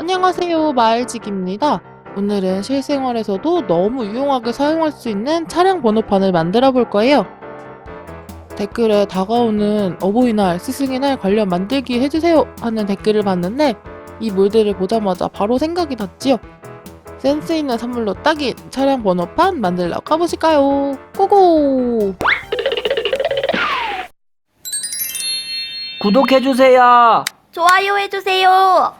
안녕하세요, 마을직입니다. 오늘은 실생활에서도 너무 유용하게 사용할 수 있는 차량 번호판을 만들어 볼 거예요. 댓글에 다가오는 어버이날, 스승의 날 관련 만들기 해주세요 하는 댓글을 봤는데 이 몰드를 보자마자 바로 생각이 났지요. 센스 있는 선물로 딱인 차량 번호판 만들러 가보실까요? 고고! 구독해주세요. 좋아요 해주세요.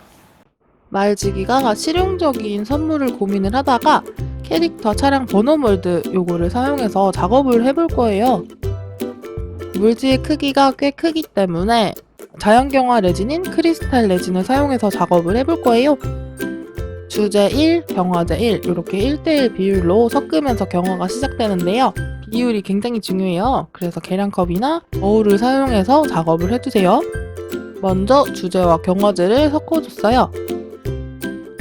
말지기가 실용적인 선물을 고민을 하다가 캐릭터 차량 번호 몰드 요거를 사용해서 작업을 해볼 거예요. 물지의 크기가 꽤 크기 때문에 자연경화 레진인 크리스탈 레진을 사용해서 작업을 해볼 거예요. 주제 1, 경화제 1 이렇게 1대1 비율로 섞으면서 경화가 시작되는데요. 비율이 굉장히 중요해요. 그래서 계량컵이나 거울을 사용해서 작업을 해주세요. 먼저 주제와 경화제를 섞어줬어요.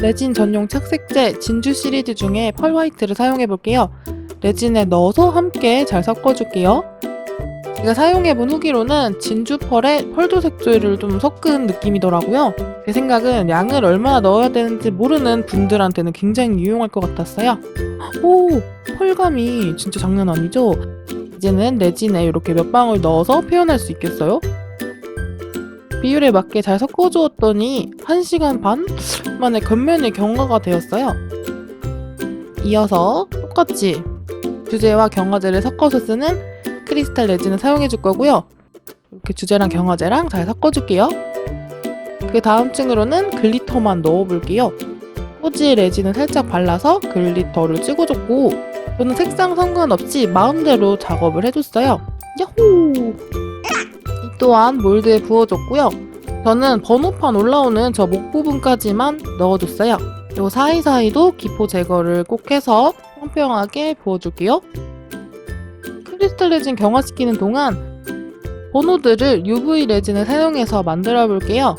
레진 전용 착색제 진주 시리즈 중에 펄 화이트를 사용해 볼게요. 레진에 넣어서 함께 잘 섞어줄게요. 제가 사용해본 후기로는 진주 펄에 펄도 색조를 좀 섞은 느낌이더라고요. 제 생각은 양을 얼마나 넣어야 되는지 모르는 분들한테는 굉장히 유용할 것 같았어요. 오, 펄감이 진짜 장난 아니죠? 이제는 레진에 이렇게 몇 방울 넣어서 표현할 수 있겠어요? 비율에 맞게 잘 섞어주었더니 1시간 반 만에 겉면이 경화가 되었어요. 이어서 똑같이 주제와 경화제를 섞어서 쓰는 크리스탈 레진을 사용해 줄 거고요. 이렇게 주제랑 경화제랑 잘 섞어줄게요. 그 다음 층으로는 글리터만 넣어볼게요. 호지 레진을 살짝 발라서 글리터를 찍어줬고 저는 색상 상관없이 마음대로 작업을 해줬어요. 야호! 이 또한 몰드에 부어줬고요. 저는 번호판 올라오는 저 목 부분까지만 넣어줬어요. 요 사이사이도 기포 제거를 꼭 해서 평평하게 부어줄게요. 크리스탈 레진 경화시키는 동안 번호들을 UV 레진을 사용해서 만들어 볼게요.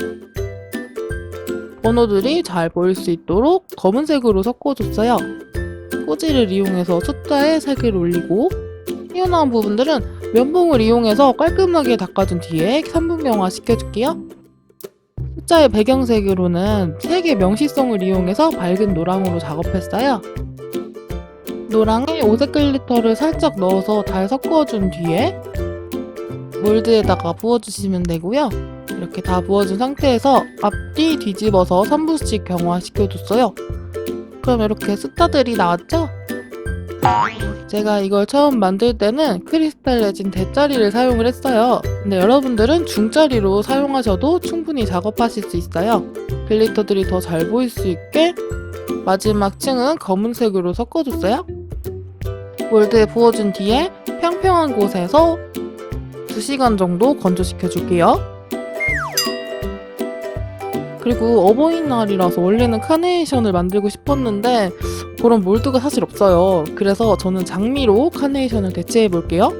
번호들이 잘 보일 수 있도록 검은색으로 섞어줬어요. 꼬지를 이용해서 숫자에 색을 올리고 튀어나온 부분들은 면봉을 이용해서 깔끔하게 닦아준 뒤에 3분 경화 시켜줄게요. 숫자의 배경색으로는 색의 명시성을 이용해서 밝은 노랑으로 작업했어요. 노랑에 오색 글리터를 살짝 넣어서 잘 섞어준 뒤에 몰드에다가 부어주시면 되고요. 이렇게 다 부어준 상태에서 앞뒤 뒤집어서 3분씩 경화시켜줬어요. 그럼 이렇게 숫자들이 나왔죠? 제가 이걸 처음 만들 때는 크리스탈 레진 대짜리를 사용을 했어요. 근데 여러분들은 중짜리로 사용하셔도 충분히 작업하실 수 있어요. 글리터들이 더 잘 보일 수 있게 마지막 층은 검은색으로 섞어줬어요. 몰드에 부어준 뒤에 평평한 곳에서 2시간 정도 건조시켜 줄게요. 그리고 어버이날이라서 원래는 카네이션을 만들고 싶었는데 그런 몰드가 사실 없어요. 그래서 저는 장미로 카네이션을 대체해 볼게요.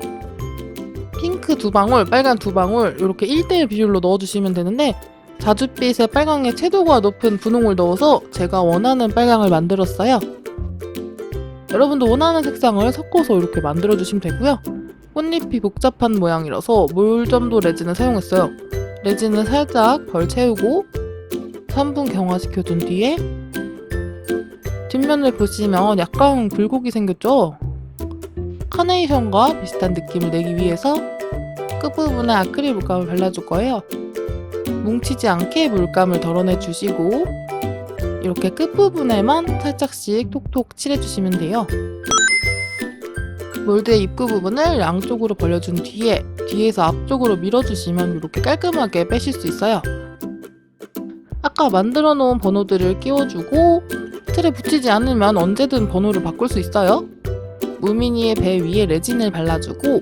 핑크 두 방울, 빨간 두 방울 이렇게 1대1 비율로 넣어주시면 되는데 자줏빛에 빨강의 채도가 높은 분홍을 넣어서 제가 원하는 빨강을 만들었어요. 여러분도 원하는 색상을 섞어서 이렇게 만들어주시면 되고요. 꽃잎이 복잡한 모양이라서 몰점도 레진을 사용했어요. 레진을 살짝 덜 채우고 3분 경화시켜준 뒤에 뒷면을 보시면 약간 굴곡이 생겼죠? 카네이션과 비슷한 느낌을 내기 위해서 끝부분에 아크릴 물감을 발라줄 거예요. 뭉치지 않게 물감을 덜어내 주시고 이렇게 끝부분에만 살짝씩 톡톡 칠해주시면 돼요. 몰드의 입구 부분을 양쪽으로 벌려준 뒤에 뒤에서 앞쪽으로 밀어주시면 이렇게 깔끔하게 빼실 수 있어요. 아까 만들어 놓은 번호들을 끼워주고 틀에 붙이지 않으면 언제든 번호를 바꿀 수 있어요. 무미니의 배 위에 레진을 발라주고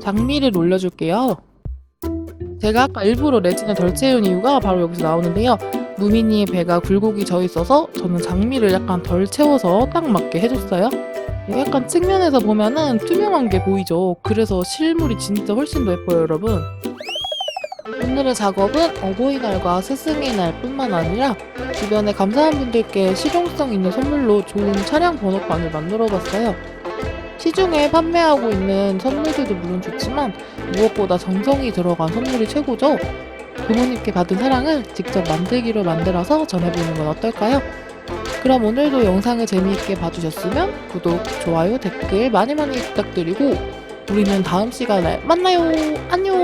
장미를 올려줄게요. 제가 아까 일부러 레진을 덜 채운 이유가 바로 여기서 나오는데요. 무미니의 배가 굴곡이 져 있어서 저는 장미를 약간 덜 채워서 딱 맞게 해줬어요. 약간 측면에서 보면은 투명한 게 보이죠. 그래서 실물이 진짜 훨씬 더 예뻐요, 여러분. 오늘의 작업은 어버이날과 스승의 날 뿐만 아니라 주변에 감사한 분들께 실용성 있는 선물로 좋은 차량 번호판을 만들어 봤어요. 시중에 판매하고 있는 선물들도 물론 좋지만 무엇보다 정성이 들어간 선물이 최고죠. 부모님께 받은 사랑을 직접 만들기로 만들어서 전해보는 건 어떨까요? 그럼 오늘도 영상을 재미있게 봐주셨으면 구독, 좋아요, 댓글 많이 많이 부탁드리고 우리는 다음 시간에 만나요. 안녕.